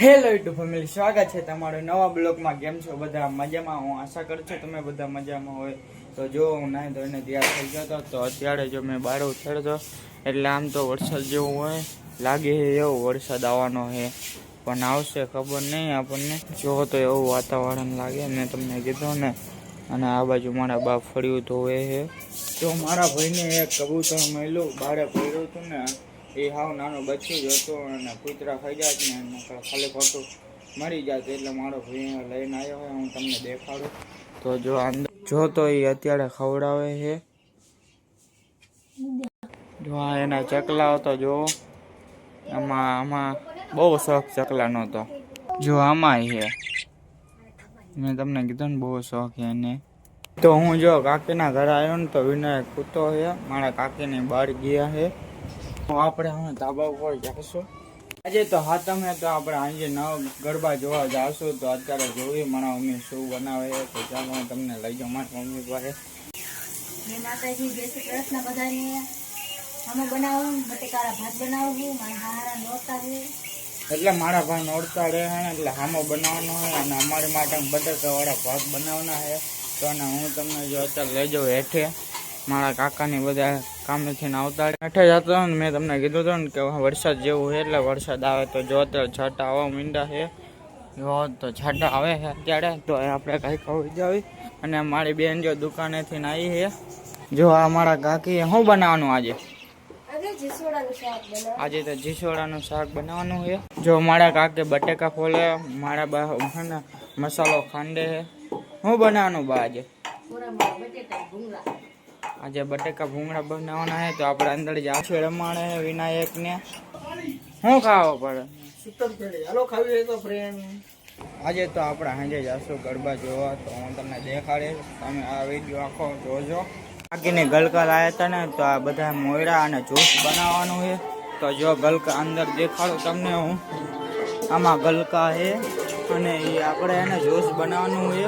Hello YouTube family, સ્વાગત છે તમારો નવા બ્લોગમાં. કેમ છો બધા? મજામાં? હું આશા કરું છું તમે બધા મજામાં હોય. તો જો હું નાહી ધોઈને તૈયાર થઈ ગયો હતો, તો અત્યારે જો મેં બહાર ઉછળતો એટલે આમ તો વરસાદ જેવું હોય. લાગે છે એવો વરસાદ આવવાનો છે, પણ આવશે ખબર નહીં આપણને. જો તો એવું વાતાવરણ લાગે, મેં તમને કીધું ને. અને આ બાજુ મારા બાપ ફળિયું ધોવે છે. તો મારા ભાઈને એક કબૂતર મળ્યું, બારે પડ્યું હતું ને એ હાવ નાનો બચ્ચું જ હતો અને કૂતરા ખાઈ જાત ને નકર ખાલી ખોટું મરી જાત એટલે મારો ભાઈ અહીંયા લઈને આવ્યો હોય, હું તમને દેખાડું. તો જો અંદર જો તો એ અત્યારે ખવડાવે છે. જો આ એના ચકલા તો જો. આમાં આમાં બહુ શોખ ચકલાનો તો જો આમાં છે. મેં તમને કીધું ને બહુ શોખ છે એને. તો હું જો કાકીના ઘરે આવ્યો ને તો વિનાયક કૂતો છે. મારા કાકીની બહાર ગયા છે. તો આપણે હવે ધાબા ઉપર જઈશું આજે તો હા તમે તો આપણે આજે નવ ગરબા જોવા જાશું તો અત્યારે જોઈએ મારા મમ્મી શું બનાવે તો ચાલો હું તમને લઈ જાઉં મારા મમ્મી પાસે. માતાજી જય શ્રી કૃષ્ણ બધાને અમે બનાવું બટેકાળા ભાત બનાવું મારા હારા નોરતા છે એટલે મારા ભાઈ નોડતા રહે એટલે હામો બનાવવાનો હોય અને અમારી માટે બટાકાવાળા ભાત બનાવવાના છે તો અને હું તમને જો અત્યારે લઈ જાઉં હેઠે. મારા કાકાની બધા કામેથી ને આવતા. હેઠે જતો ને મેં તમને કીધું હતું ને કે વરસાદ જેવું છે એટલે વરસાદ આવે તો જો અત્યારે છાંટા આવવા મીંડા છે. જો તો છાંટા આવે છે અત્યારે તો આપણે કાંઈ ખબર જાવી અને મારી બેન જો દુકાનેથી ને આવી છે. જો આ મારા કાકી શું બનાવવાનું આજે? આજે તો જીસોડાનું શાક બનાવવાનું છે. જો મારા કાકે બટેકા ફોલે મારા બા મસાલો ખાંડે છે. શું બનાવવાનું બા આજે? આજે બટેકા ભૂંગળા બનાવવાના છે તો આપણે અંદર જાશું રમાણે છે વિનાયકને. શું ખાવો પડે? આજે તો આપણે સાંજે જાશું ગરબા જોવા તો હું તમને દેખાડીશ. તમે આ વીડિયો આખો જોજો. બાકીને ગલકા લાયા હતા ને તો આ બધા મોયરા અને જ્યુસ બનાવવાનું છે. તો જો ગલકા અંદર દેખાડું તમને હું. આમાં ગલકા છે અને એ આપણે એને જ્યુસ બનાવવાનું છે.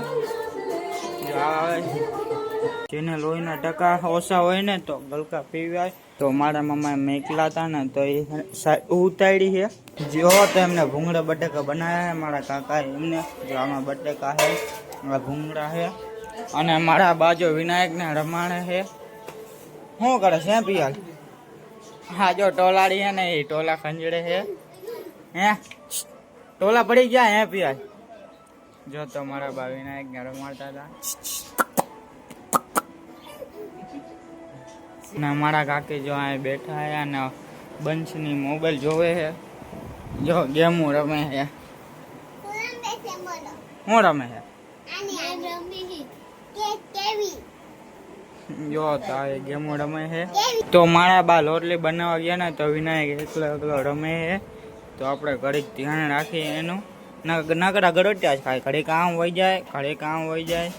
આવે. જેને લોહીના ટકા ઓછા હોય ને તો ગલકા પીવાય. તો મારા મમ્માએ મેકલા હતા ને તો એ ઉતારી છે. જો તો એમને ભૂંગળા બટેકા બનાવ્યા મારા કાકા એમને. જો આમાં બટેકા છે, આ ભૂંગળા છે. અને મારા બાજુ વિનાયકને રમાણે છે. શું કરે છે પિયાલ? હા, જો ટોલાડી છે ને એ ટોલા ખંજડે છે. હે? ટોલા પડી ગયા, હે પિયાલ? જો તો મારા બા વિનાયકને રમાડતા હતા. ને મારા કાકી જો અહીં બેઠા હે અને બંશની મોબાઈલ જોવે છે. જો ગેમો રમે છે. શું રમે છે? જો તારે ગેમો રમે છે. તો મારા બા લોટલી બનાવવા ગયા ને તો વિનાયક એકલો એકલો રમે છે. તો આપણે ઘડીક ધ્યાન રાખીએ એનું. નકરા ગરોટ્યા જ ખાય. ઘડીક આમ વહી જાય, ઘડીક આમ વહી જાય.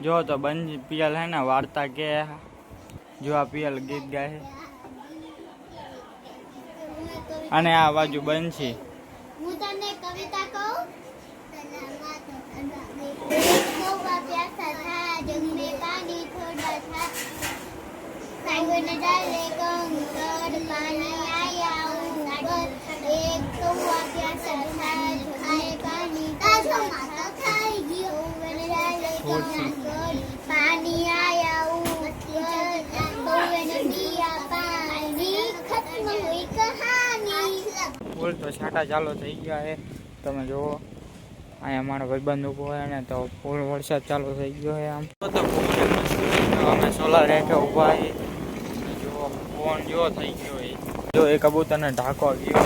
જો તો બંજ પિયલ હે ને વાર્તા કે જો આ પિયલ ગીત ગાય અને આ બાજુ બંધ હું તને કવિતા કહું? કૌવા પ્યાસા થા જગ में તો છાંટા ચાલુ થઈ ગયા છે. તમે જુઓ, અહીંયા મારો ભાઈબંધ ઊભો હોય ને તો ફૂલ વરસાદ ચાલુ થઈ ગયો છે આમ. તો અમે સોલાર રેઠે ઊભા છીએ. જુઓ ફોન જો થઈ ગયો એ જો એ કબૂતરને ઢાંકો ગયો.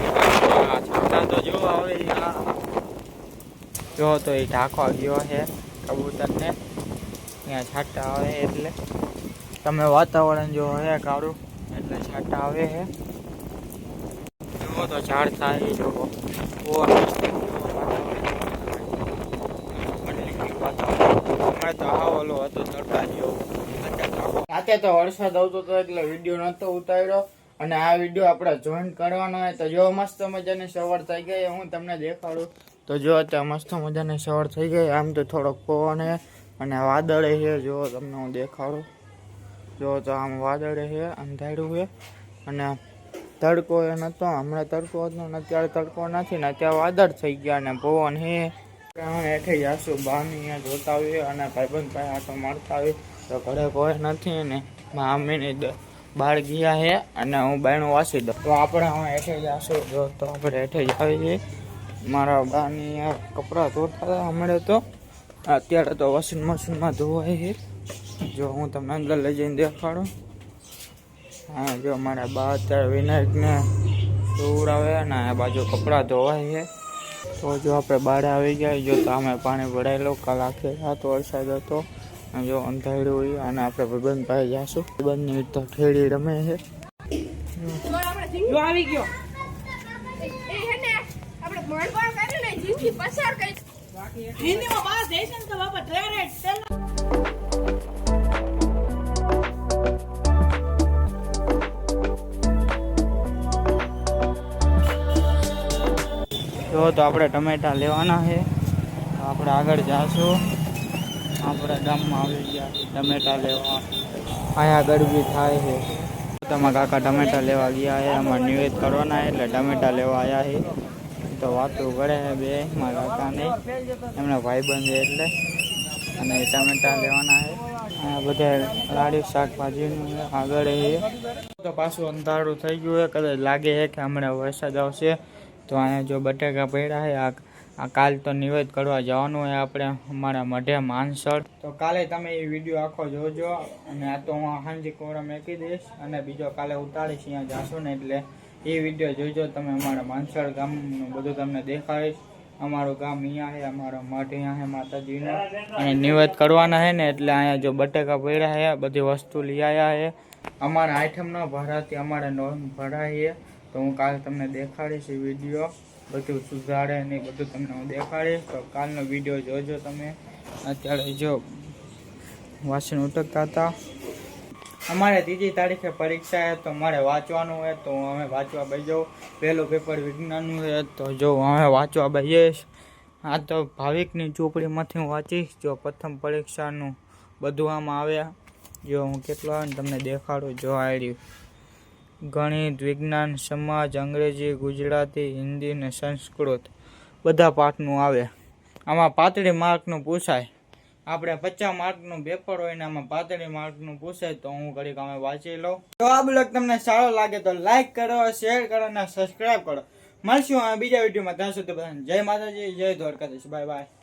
છાંટા તો જો આવે જો તો એ ઢાંકો ગયો છે કબૂતરને. ત્યાં છાંટા આવે એટલે. તમે વાતાવરણ જો હે, કાળું. એટલે છાંટા આવે છે. તો ઝાડ થાય હમણાં તો જેવો રાતે તો વરસાદ આવતો હતો એટલે વીડિયો નહોતો ઉતાર્યો. અને આ વીડિયો આપણે જોઈન કરવાનો હોય તો જો મસ્ત મજાની સવાર થઈ ગઈ. હું તમને દેખાડું. તો જો અત્યારે મસ્ત મજાની સવાર થઈ ગઈ. આમ તો થોડોક પવન છે અને વાદળે છે જો તમને હું દેખાડું. જો તો આમ વાદળે છે અંધારું છે અને તડકો એ નહોતો હમણાં તડકો હતો ને અત્યારે તડકો નથી ને અત્યારે વાદળ થઈ ગયા ને પવન હે. હેઠે જાશું બહારની જોતા આવીએ અને ભાઈબંધ ભાઈ આટો મારતા આવીએ તો ઘરે કોઈ નથી ને મામીને બહાર ગયા હે અને હું બાયણું વાસી દઉં. તો આપણે હવે હેઠે જાશું જો તો આપણે હેઠે જ આવીએ. મારા બાની કપડાં ધોતા હતા હમણાં તો. અત્યારે તો વોશિંગ મશીનમાં ધોવાય છે જો હું તમને અંદર લઈ જઈને દેખાડું. હા જો મારા બા અત્યારે વિનાયકને સુવડાવે અને આ બાજુ કપડાં ધોવાય છે. તો જો આપણે બહાર આવી ગયા જો તો અમે પાણી ભરાયેલો કાલ આખી રાત વરસાદ હતો. અને જો અંધાર્યું હોય અને આપણે ભાઈબંધ પાસે જાશું. ભાઈબંધની તો ખેડી રમે છે. આવી ગયો. આપણે ભણવા કર્યું ને જિંદગી પસાર કરી. હિન્દીમાં બાસ દેશ ને તો બાપા તો આપણે ટમેટા લેવાના છે. તો આપણે આગળ જાશું. આપણે ગામમાં આવી ગયા ટમેટા લેવા. અહીંયા ગરબી થાય છે. તમારા કાકા ટમેટા લેવા ગયા છે. અમારે નિવેદ કરવાના એટલે ટમેટા લેવા આવ્યા છે. તો વાતો કરે છે બે મારા કાકાને. એમના ભાઈબંધ છે એટલે. અને ટમેટા લેવાના છે. બધા લાડી શાકભાજીનું આગળ તો પાછું અંધારું થઈ ગયું છે. કદાચ લાગે છે કે હમણાં વરસાદ આવશે. તો અહીંયા જો બટાકા પડ્યા છે, આ આ કાલ તો નિવેદ કરવા જવાનું હોય આપણે અમારા મઢે માનસર તો કાલે તમે એ વીડિયો આખો જોજો અને આ તો હું હાંજી કોરા મેકી દઈશ અને બીજો કાલે ઉતારીશ, અહીંયા જાશું ને એટલે એ વીડિયો જોજો, તમે અમારા માનસર ગામનું બધું તમને દેખાડીશ. અમારું ગામ અહીંયા છે, અમારો મઠ અહીંયા છે, માતાજીનો. અને નિવેદ કરવાના છે ને એટલે અહીંયા જો બટાકા પડ્યા છે, બધી વસ્તુ લઈ આવ્યા છે. અમારા આઈટમનો ભરાતી અમારે નોર્મ ભરાય છે. તો હું કાલે તમને દેખાડીશ એ વીડિયો બધું સુધારે ને બધું તમને હું દેખાડીશ. તો કાલનો વીડિયો જોજો તમે. અત્યારે જો વાસણ ઉટકતા હતા. અમારે ત્રીજી તારીખે પરીક્ષા છે, તો મારે વાંચવાનું હોય તો હું અમે વાંચવા બેસી જાઉં. પહેલું પેપર વિજ્ઞાનનું છે, તો જો અમે વાંચવા બેસીશ. આ તો ભાવિકની ચોપડીમાંથી હું વાંચીશ. જો પ્રથમ પરીક્ષાનું બધું આમાં આવ્યા. જો હું કેટલો આવે તમને દેખાડું, જો આવ્યું ગણિત, વિજ્ઞાન, સમાજ, અંગ્રેજી, ગુજરાતી, હિન્દી ને સંસ્કૃત બધા પાઠનું આવે. આમાં પાતળી માર્કનું પૂછાય. આપણે પચાસ માર્કનું પેપર હોય ને આમાં પાતળી માર્કનું પૂછાય તો હું ઘડીક અમે વાંચી લઉં. તો આ બ્લોગ તમને સારો લાગે તો લાઈક કરો શેર કરો અને સબસ્ક્રાઈબ કરો. મળશું બીજા વિડીયોમાં ત્યાં સુધી જય માતાજી, જય દ્વારકાધીશ. Bye bye